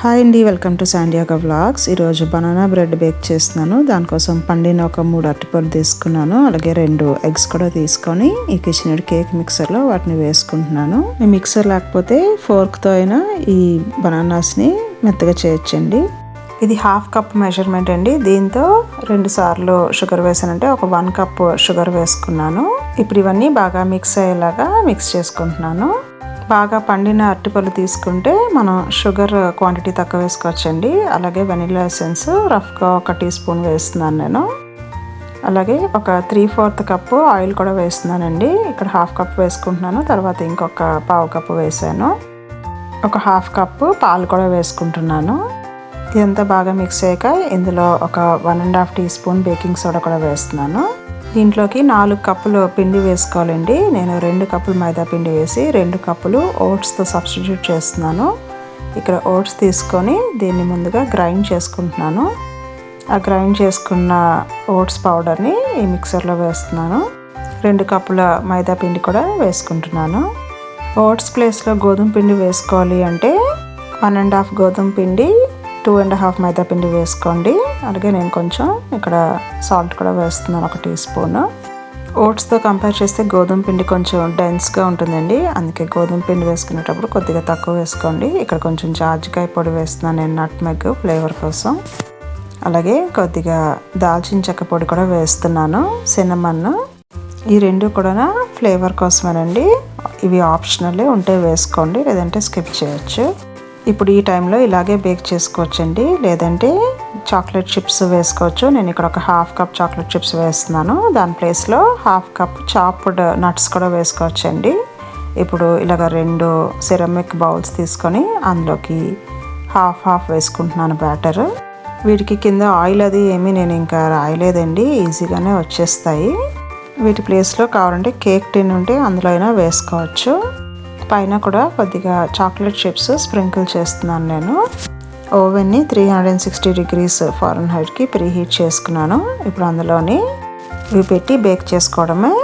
Hi అండి welcome to San Diego vlogs. ఈరోజు banana bread bake చేస్తున్నాను. దానికోసం పండిన ఒక మూడు అరటిపళ్ళు తీసుకున్నాను. అలాగే రెండు ఎగ్స్ కూడా తీసుకొని ఈ కిచెన్ కేక్ మిక్సర్లో వాటిని వేసుకుంటున్నాను. ఈ మిక్సర్ లేకపోతే ఫోర్క్తో అయినా ఈ బనానాస్ని మెత్తగా చేయొచ్చండి. ఇది హాఫ్ కప్ మెజర్మెంట్ అండి. దీంతో రెండు సార్లు షుగర్ వేసానంటే ఒక వన్ కప్ షుగర్ వేసుకున్నాను. ఇప్పుడు ఇవన్నీ బాగా మిక్స్ అయ్యేలాగా మిక్స్ చేసుకుంటున్నాను. బాగా పండిన అరటిపళ్ళు తీసుకుంటే మనం షుగర్ క్వాంటిటీ తక్కువ వేసుకోవచ్చండి. అలాగే వెనిలా ఎసెన్స్ రఫ్గా ఒక టీ స్పూన్ వేస్తున్నాను నేను. అలాగే ఒక త్రీ ఫోర్త్ కప్పు ఆయిల్ కూడా వేస్తున్నానండి. ఇక్కడ హాఫ్ కప్ వేసుకుంటున్నాను తర్వాత ఇంకొక పావు కప్పు వేసాను. ఒక హాఫ్ కప్పు పాలు కూడా వేసుకుంటున్నాను. ఇదంతా బాగా మిక్స్ అయ్యాక ఇందులో ఒక one and half teaspoon baking soda కూడా వేస్తున్నాను. దీంట్లోకి నాలుగు కప్పులు పిండి వేసుకోవాలండి. నేను రెండు కప్పులు మైదా పిండి వేసి రెండు కప్పులు ఓట్స్తో సబ్స్టిట్యూట్ చేస్తున్నాను. ఇక్కడ ఓట్స్ తీసుకొని దీన్ని ముందుగా గ్రైండ్ చేసుకుంటున్నాను. ఆ గ్రైండ్ చేసుకున్న ఓట్స్ పౌడర్ని ఈ మిక్సర్లో వేస్తున్నాను. రెండు కప్పుల మైదా పిండి కూడా వేసుకుంటున్నాను. ఓట్స్ ప్లేస్లో గోధుమ పిండి వేసుకోవాలి అంటే వన్ అండ్ హాఫ్ గోధుమ పిండి టూ అండ్ హాఫ్ మైదా పిండి వేసుకోండి. అలాగే నేను కొంచెం ఇక్కడ సాల్ట్ కూడా వేస్తున్నాను ఒక టీ స్పూన్. ఓట్స్తో కంపేర్ చేస్తే గోధుమ పిండి కొంచెం డెన్స్గా ఉంటుందండి. అందుకే గోధుమ పిండి వేసుకునేటప్పుడు కొద్దిగా తక్కువ వేసుకోండి. ఇక్కడ కొంచెం జాజికాయ పొడి వేస్తున్నాను నేను నట్ మెగ్ ఫ్లేవర్ కోసం. అలాగే కొద్దిగా దాల్చిన చెక్క పొడి కూడా వేస్తున్నాను సినమన్ ఈ రెండు కూడా ఫ్లేవర్ కోసమేనండి. ఇవి ఆప్షనల్ ఉంటే వేసుకోండి లేదంటే స్కిప్ చేయొచ్చు. ఇప్పుడు ఈ టైంలో ఇలాగే బేక్ చేసుకోవచ్చండి. లేదంటే చాక్లెట్ చిప్స్ వేసుకోవచ్చు. నేను ఇక్కడ ఒక హాఫ్ కప్ చాక్లెట్ చిప్స్ వేస్తున్నాను. దాని ప్లేస్లో హాఫ్ కప్ చాప్డ్ నట్స్ కూడా వేసుకోవచ్చండి. ఇప్పుడు ఇలాగ రెండు సిరమిక్ బౌల్స్ తీసుకొని అందులోకి హాఫ్ హాఫ్ వేసుకుంటున్నాను బ్యాటర్ వీటికి కింద ఆయిల్ అది ఏమీ నేను ఇంకా రాయలేదండి. ఈజీగానే వచ్చేస్తాయి. వీటి ప్లేస్లో కావాలంటే కేక్ టిన్ ఉంటే అందులో అయినా వేసుకోవచ్చు. పైన కూడా కొద్దిగా చాక్లెట్ చిప్స్ స్ప్రింకిల్ చేస్తున్నాను నేను. ఓవెన్ని three hundred and sixty degrees foreign హైట్కి ప్రీ హీట్ చేసుకున్నాను. ఇప్పుడు అందులోని ఇవి పెట్టి బేక్ చేసుకోవడమే.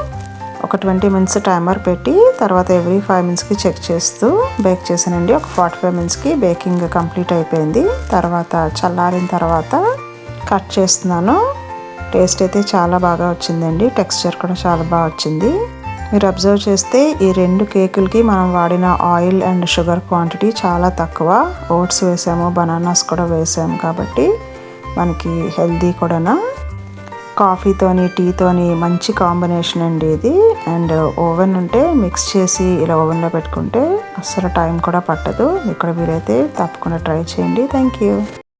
ఒక ట్వంటీ మినిట్స్ టైమర్ పెట్టి తర్వాత ఎవ్రీ ఫైవ్ మినిట్స్కి చెక్ చేస్తూ బేక్ చేశానండి. ఒక ఫార్టీ ఫైవ్ మినిట్స్కి బేకింగ్ కంప్లీట్ అయిపోయింది. తర్వాత చల్లారిన తర్వాత కట్ చేస్తున్నాను. టేస్ట్ అయితే చాలా బాగా వచ్చిందండి. టెక్స్చర్ కూడా చాలా బాగా వచ్చింది. మీరు అబ్జర్వ్ చేస్తే ఈ రెండు కేకులకి మనం వాడిన ఆయిల్ అండ్ షుగర్ క్వాంటిటీ చాలా తక్కువ. ఓట్స్ వేసాము బనానాస్ కూడా వేసాము కాబట్టి మనకి హెల్దీ కూడా కాఫీతోని టీతోని మంచి కాంబినేషన్ అండి ఇది. అండ్ ఓవెన్ ఉంటే మిక్స్ చేసి ఇలా ఓవెన్లో పెట్టుకుంటే అస్సలు టైం కూడా పట్టదు. ఇక్కడ వీలైతే తప్పకుండా ట్రై చేయండి. Thank you.